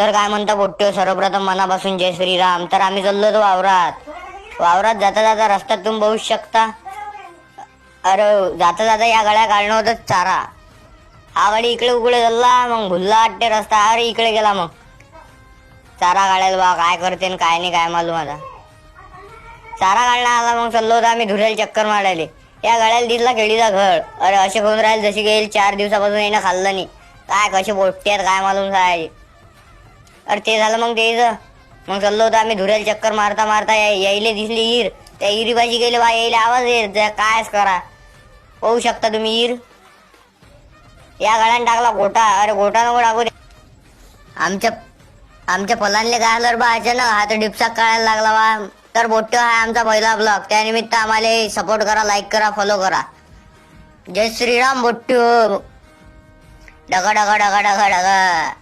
तर काय म्हणता बोट्यो सर्वप्रथम मनापासून जय श्रीराम. तर आम्ही चाललो होतो वावरात. वावरात जाता जाता रस्त्यात तुम्ही बघू शकता. अरे जाता जाता या गाड्या काढणं होतं चारा. हा गाडी इकडे उकडे चालला मग भुल्ला वाटते रस्ता. अरे इकडे गेला मग. चारा काढायला बा काय करते आणि काय नाही काय मालूम आता. चारा काढला आला मग चाललो होतो आम्ही धुऱ्याला चक्कर मारायले. या गाड्याला दिसला केळीचा घळ अरे असे खाऊन राहील जशी गेल चार दिवसापासून येणं खाल्लं नाही. काय कसे पोट्टे आहेत काय मालूम साहेब. अरे ते झालं मग द्यायचं मग चाललो होतो आम्ही धुऱ्याला चक्कर मारता मारता या- यायले दिसली ईर त्या इरीपाशी गेले बा यायले आवाज येत कायच करा. पाहू शकता तुम्ही ईर या गाड्याने टाकला गोटा अरे गोटा नको टाकू दे. आमच्या आमच्या पलांले काय झालं रे बा अचानक हात डिपसा काढायला लागला बा. तर बोट्ट हा आमचा पहिला ब्लॉग त्यानिमित्त आम्हाला सपोर्ट करा लाईक करा फॉलो करा. जय श्रीराम बोट्ट. डगा डगा डगा डगा डगा.